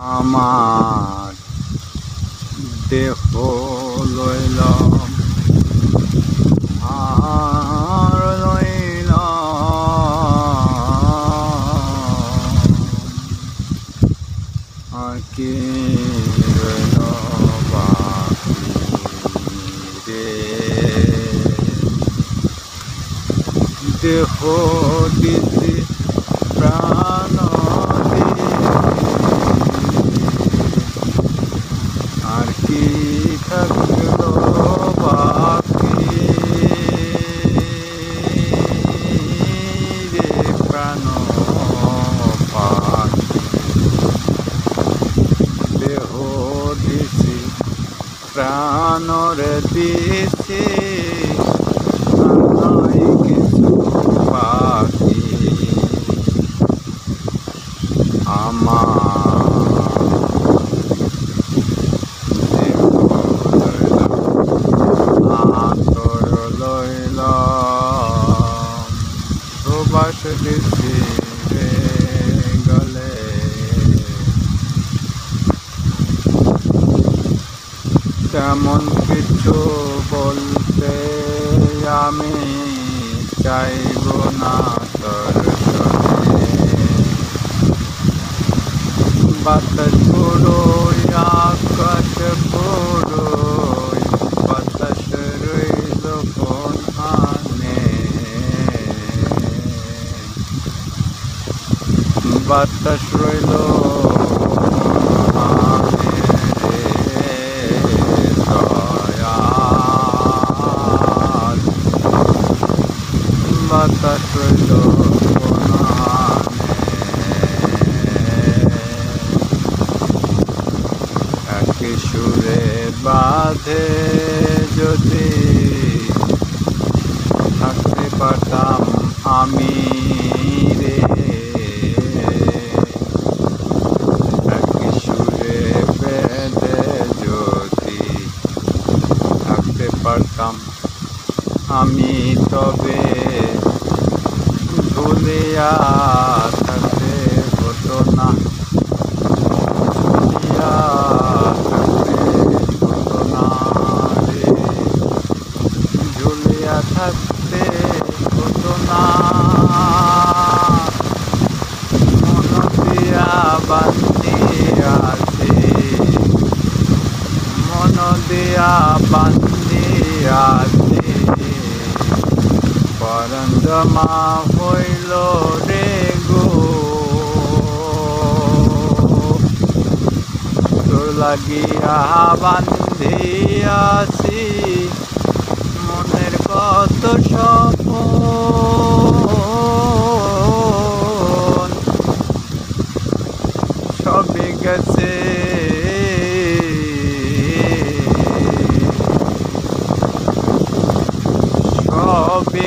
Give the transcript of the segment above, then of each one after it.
আমার দেহ লইলাম আর লইলাম। আকি রইল বাকি রে? দেহ দিতে প্রাণ দিতে আর কি থাকল বাকি রে প্রাণ পাখি দেহ দিছি প্রাণরে নয় কিছু বাকি আমার আতর লইলাম। সুবাস দিছি কিছু বলতে আমি চাইব না তোর বাতাস পুরোই আকাশ, পুরোই বাতাস রইল কোন আনে বাতাস রইল আনে রে দয়াল বাতাস রইল কোন আনে একই সুরে বাঁধে যদি থাকতে পারতাম আমি রে। সুরে বেঁধে যদি থাকতে পারতাম আমি তবে ভুলিয়া থাকতে হতো না ভুলিয়া থাকতে হতো না রে ঝুলিয়া থাকতে হতো না মন দিয়া বান্ধিয়াছে মন দিয়া বান্ধিয়াছে পরঞ্জমা হইল রে গো লাগিয়া মনের কত স্বপন? সবে গেছে। সবে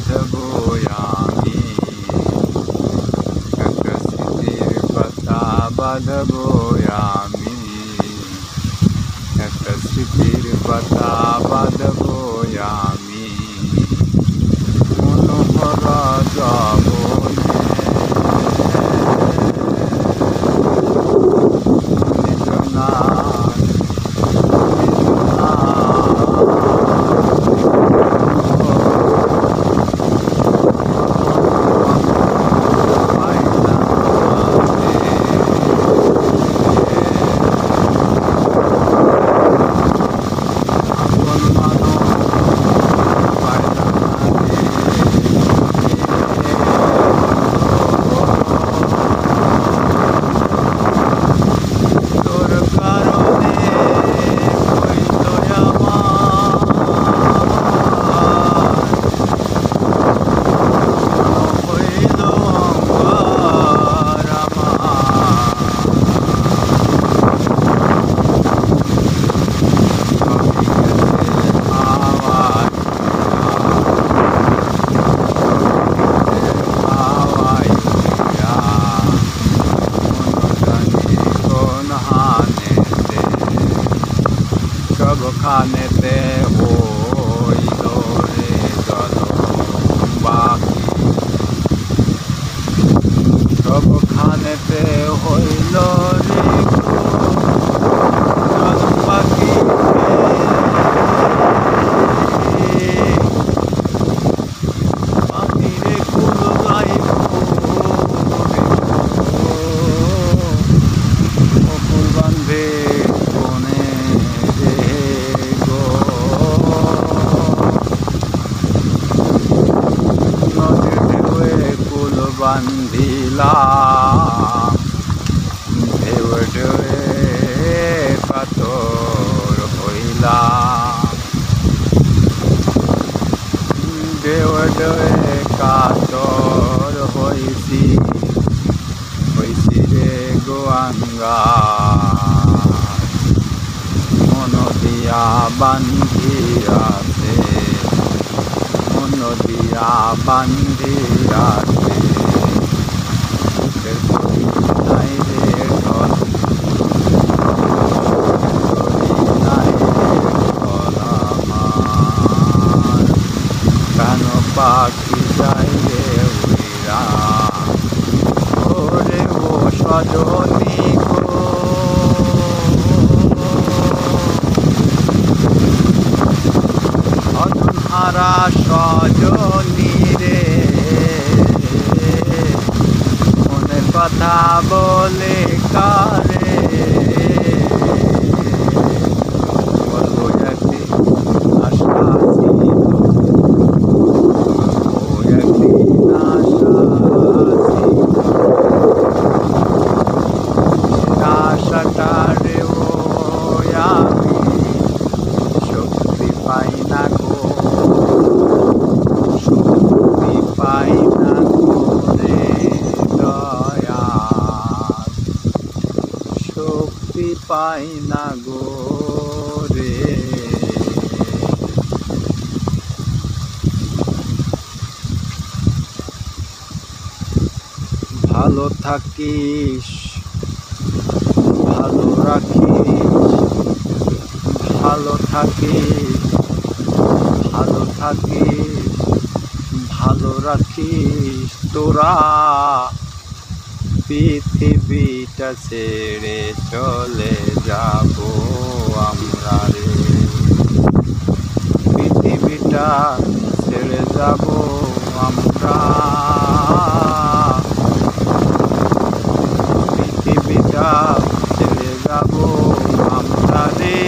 බදගෝයාමි කකසිති විපතා බදගෝයාමි කකසිති විපතා බදගෝයාමි මොනොහරා ජාම Amen. কুল বান্ধিলাম ঢেউ ঢেউয়ে পাথর হইলাম ঢেউ ঢেউয়ে কাতর হইছি হইছি রে গোয়াঙ্গা। মন দিয়া বান্ধিয়াছে, মন দিয়া বান্ধিয়াছে বুকের করি নাই রে ঢল করি নাই রে ঢল আমার কেন পাখি যাই রে উইরা ওরে ও সজনী গো অধনহারা সজনী রে মনের কথা বলে কারে গো ভালো থাকিস ভালো রাখিস ভালো থাকিস ভালো থাকিস ভালো রাখিস। তোরা পৃথিবীটা ছেড়ে চলে যাব আমরা রে। পৃথিবীটা ছেড়ে যাব আমরা পৃথিবীটা ছেড়ে যাব আমরা রে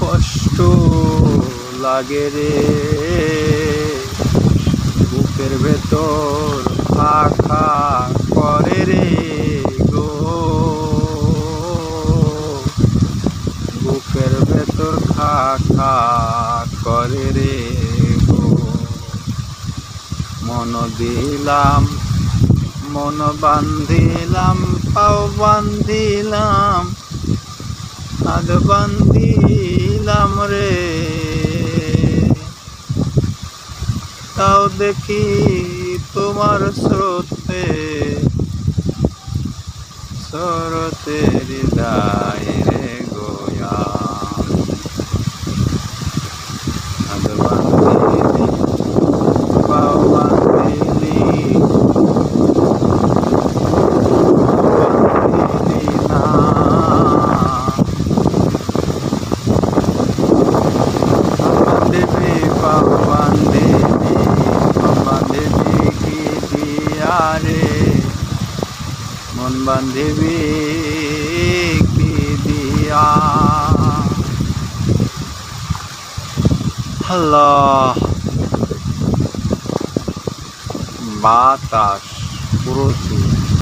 কষ্ট লাগে রে। বুকের ভেতর ফাঁকা করে রে গো। বুকের ভেতর খাখা করে রে গো। মন দিলাম, মন বান্ধিলাম, পাও বান্ধিলাম, হাত বান্ধিলাম রে। তাও দেখি তোমার স্রোতে স্রোতের হৃদয় রে গোয়া হাত বান্ধিলি পাও বান্ধিলি বান্ধিলি না দেবী ভগবান দেবী ভগবান দেবী কি দিয়ারে মন বান্ধবী কি দিয়া? আল্লাহ। বাতাস পুরো